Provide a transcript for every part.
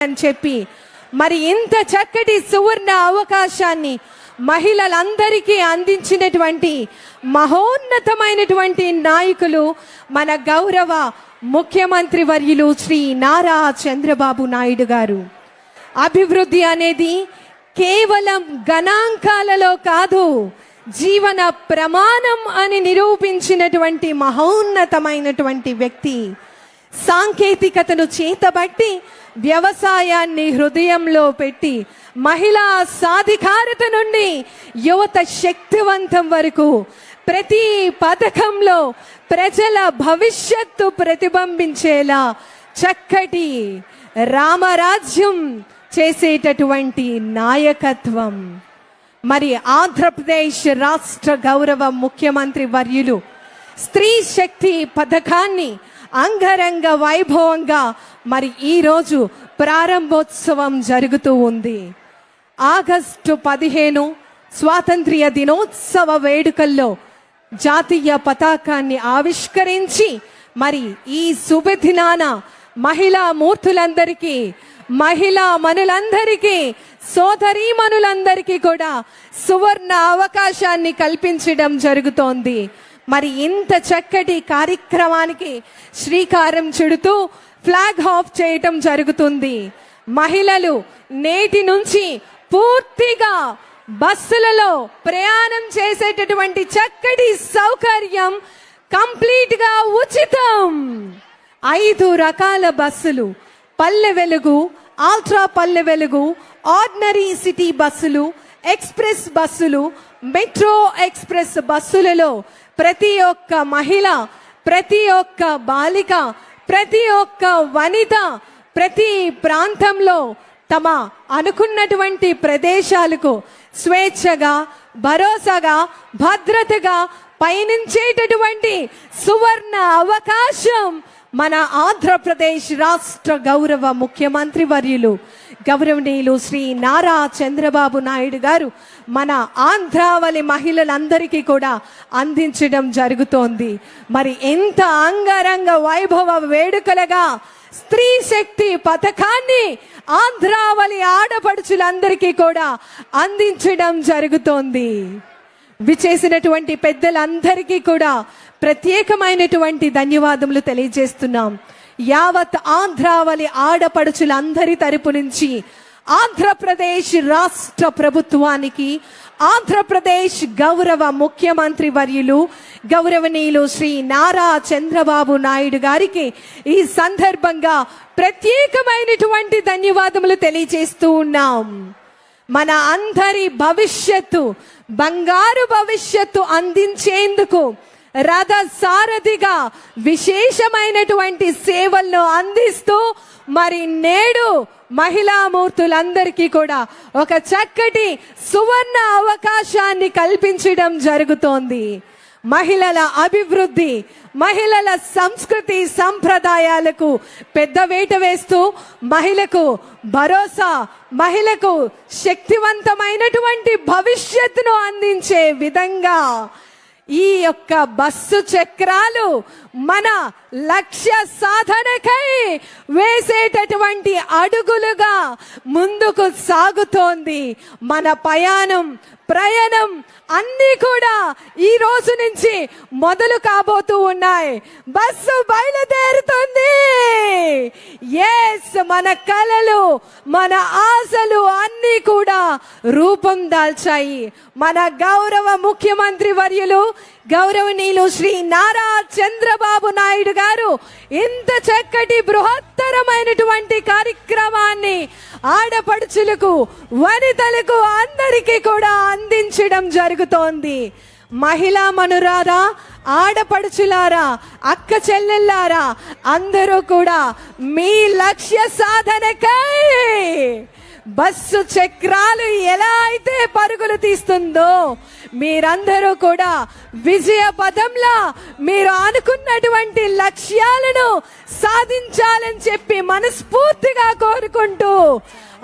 అని చెప్పి మరి ఇంత చక్కటి సువర్ణ అవకాశాన్ని మహిళలందరికీ అందించినటువంటి మహోన్నతమైనటువంటి నాయకులు మన గౌరవ ముఖ్యమంత్రి వర్యులు శ్రీ నారా చంద్రబాబు నాయుడు గారు. అభివృద్ధి అనేది కేవలం గణాంకాలలో కాదు జీవన ప్రమాణం అని నిరూపించినటువంటి మహోన్నతమైనటువంటి వ్యక్తి. సాంకేతికతను చేతబట్టి వ్యవసాయాన్ని హృదయంలో పెట్టి మహిళా సాధికారత నుండి యువత శక్తివంతం వరకు ప్రతి పథకంలో ప్రజల భవిష్యత్తు ప్రతిబింబించేలా చక్కటి రామరాజ్యం చేసేటటువంటి నాయకత్వం. మరి ఆంధ్రప్రదేశ్ రాష్ట్ర గౌరవ ముఖ్యమంత్రి వర్యులు స్త్రీ శక్తి పథకాన్ని అంగరంగ వైభవంగా మరి ఈరోజు ప్రారంభోత్సవం జరుగుతూ ఉంది. ఆగస్టు పదిహేను స్వాతంత్ర్య దినోత్సవ వేడుకల్లో జాతీయ పతాకాన్ని ఆవిష్కరించి మరి ఈ శుభదినాన మహిళా మూర్తులందరికీ మహిళా మనులందరికీ సోదరీ మనులందరికీ కూడా సువర్ణ అవకాశాన్ని కల్పించడం జరుగుతోంది. మరి ఇంత చక్కటి కార్యక్రమానికి శ్రీకారం చుడుతూ ఫ్లాగ్ ఆఫ్ చేయటం జరుగుతుంది. మహిళలు నేటి నుంచి పూర్తిగా బస్సులలో ప్రయాణం చేసేటటువంటి చక్కటి సౌకర్యం కంప్లీట్గా ఉచితం. ఐదు రకాల బస్సులు పల్లె Velugu ultra Palle Velugu ordinary city బస్సులు ఎక్స్ప్రెస్ బస్సులు మెట్రో ఎక్స్ప్రెస్ బస్సులలో ప్రతి ఒక్క మహిళ ప్రతి ఒక్క బాలిక ప్రతి ఒక్క వనిత ప్రతి ప్రాంతంలో తమ అనుకున్నటువంటి ప్రదేశాలకు స్వేచ్ఛగా భరోసాగా భద్రతగా పయనించేటటువంటి సువర్ణ అవకాశం మన ఆంధ్రప్రదేశ్ రాష్ట్ర గౌరవ ముఖ్యమంత్రి వర్యులు గౌరవనీయులు శ్రీ నారా చంద్రబాబు నాయుడు గారు మన ఆంధ్రావళి మహిళలందరికీ కూడా అందించడం జరుగుతోంది. మరి ఎంత అంగరంగ వైభవ వేడుకలుగా స్త్రీ శక్తి పథకాన్ని ఆంధ్రావళి ఆడపడుచులందరికీ కూడా అందించడం జరుగుతోంది. విచేసినటువంటి పెద్దలందరికీ కూడా ప్రత్యేకమైనటువంటి ధన్యవాదములు తెలియజేస్తున్నాం. యావత్ ఆంధ్రావళి ఆడపడుచులందరి తరపు నుంచి ఆంధ్రప్రదేశ్ రాష్ట్ర ప్రభుత్వానికి ఆంధ్రప్రదేశ్ గౌరవ ముఖ్యమంత్రి వర్యులు గౌరవనీయులు శ్రీ నారా చంద్రబాబు నాయుడు గారికి ఈ సందర్భంగా ప్రత్యేకమైనటువంటి ధన్యవాదములు తెలియజేస్తూ ఉన్నాం. మన అందరి భవిష్యత్తు బంగారు భవిష్యత్తు అందించేందుకు రథ సారథిగా విశేషమైనటువంటి సేవలను అందిస్తూ మరి నేడు మహిళామూర్తులందరికీ కూడా ఒక చక్కటి సువర్ణ అవకాశాన్ని కల్పించడం జరుగుతోంది. మహిళల అభివృద్ధి మహిళల సంస్కృతి సంప్రదాయాలకు పెద్ద వేట వేస్తూ మహిళకు భరోసా మహిళకు శక్తివంతమైనటువంటి భవిష్యత్తును అందించే విధంగా ఈ యొక్క బస్సు చక్రాలు మన లక్ష్య సాధనకై వేసేటటువంటి అడుగులుగా ముందుకు సాగుతోంది. మన పయాణం ప్రయాణం అన్నీ కూడా ఈ రోజు నుంచి మొదలు కాబోతూ ఉన్నాయి. బస్సు బయలుదేరుతుంది. ఎస్ మన కలలు మన ఆశలు అన్నీ కూడా రూపం దాల్చాయి. మన గౌరవ ముఖ్యమంత్రి వర్యులు గౌరవనీయులు శ్రీ నారా చంద్రబాబు నాయుడు గారు ఇంత చక్కటి బృహత్తరమైనటువంటి కార్యక్రమాన్ని ఆడపడుచులకు వనితలకు అందరికీ కూడా అందించడం జరుగుతోంది. మహిళా మనురారా ఆడపడుచులారా అక్క చెల్లెల్లారా అందరూ కూడా మీ లక్ష్య సాధనకై బస్సు చక్రాలు ఎలా అయితే పరుగులు తీస్తుందో మీరందరూ కూడా విజయ పదంలా మీరు అనుకున్నటువంటి లక్ష్యాలను సాధించాలని చెప్పి మనస్ఫూర్తిగా కోరుకుంటూ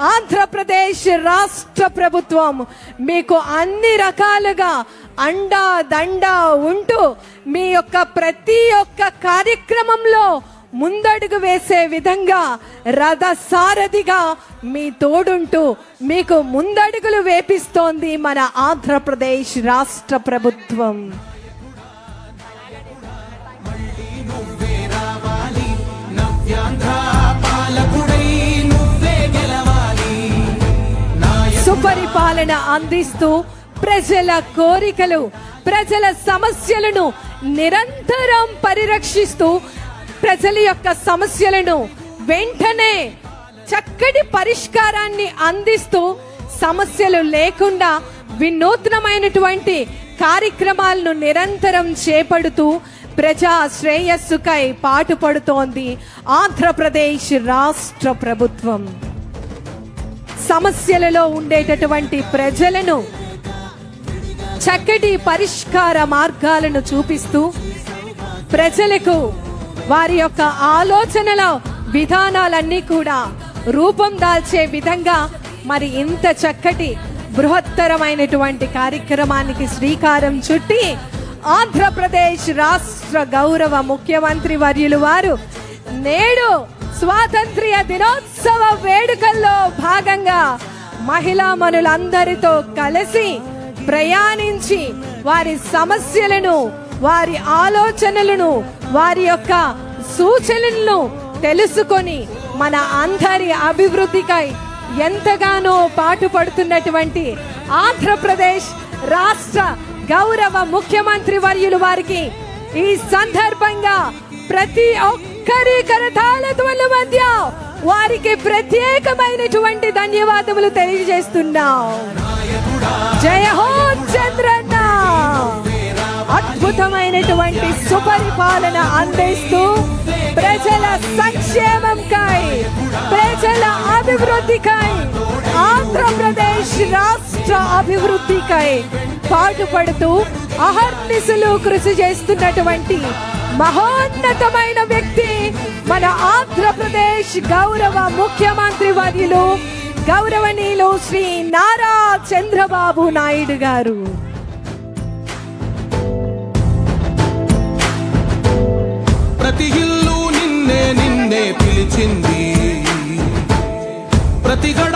ఆంధ్రప్రదేశ్ రాష్ట్ర ప్రభుత్వం మీకు అన్ని రకాలుగా అండా దండా ఉంటూ మీ యొక్క ప్రతి ఒక్క కార్యక్రమంలో ముందడుగు వేసే విధంగా రథ సారథిగా మీ తోడుంటూ మీకు ముందడుగులు వేపిస్తోంది మన ఆంధ్రప్రదేశ్ రాష్ట్ర ప్రభుత్వం. సుపరిపాలన అందిస్తూ ప్రజల కోరికలు ప్రజల సమస్యలను నిరంతరం పరిరక్షిస్తూ ప్రజల యొక్క సమస్యలను వెంటనే చక్కటి పరిష్కారాన్ని అందిస్తూ సమస్యలు లేకుండా వినూత్నమైనటువంటి కార్యక్రమాలను నిరంతరం చేపడుతూ ప్రజా శ్రేయస్సుకై పాటుపడుతోంది ఆంధ్రప్రదేశ్ రాష్ట్ర ప్రభుత్వం. సమస్యలలో ఉండేటటువంటి ప్రజలను చక్కటి పరిష్కార మార్గాలను చూపిస్తూ ప్రజలకు వారి యొక్క ఆలోచనల విధానాలన్నీ కూడా రూపం దాల్చే విధంగా మరి ఇంత చక్కటి బృహత్తరమైనటువంటి కార్యక్రమానికి శ్రీకారం చుట్టి ఆంధ్రప్రదేశ్ రాష్ట్ర గౌరవ ముఖ్యమంత్రి వర్యులు వారు నేడు స్వాతంత్ర్య దినోత్సవ వేడుకల్లో భాగంగా మహిళా మనులందరితో కలిసి ప్రయాణించి వారి సమస్యలను వారి ఆలోచనలను వారి యొక్క సూచనలను తెలుసుకొని మన అందరి అభివృద్ధికై ఎంతగానో పాటుపడుతున్నటువంటి ఆంధ్రప్రదేశ్ రాష్ట్ర గౌరవ ముఖ్యమంత్రి వర్యులు వారికి ఈ సందర్భంగా ప్రతి ఒక్కరి కరతాళ మధ్య వారికి ప్రత్యేకమైనటువంటి ధన్యవాదములు తెలియజేస్తున్నాం. జయ హో చంద్రన్న! అద్భుతమైనటువంటి సుపరిపాలన అందిస్తూ ప్రజల సంక్షేమంకై ప్రజల అభివృద్ధికై ఆంధ్రప్రదేశ్ రాష్ట్ర అభివృద్ధికై పాటుపడుతూ అహర్నిశలు కృషి చేస్తున్నటువంటి మహోన్నతమైన వ్యక్తి మన ఆంధ్రప్రదేశ్ గౌరవ ముఖ్యమంత్రి వర్యులు గౌరవనీయులు శ్రీ నారా చంద్రబాబు నాయుడు గారు. నిలిచింది. ప్రతిగడ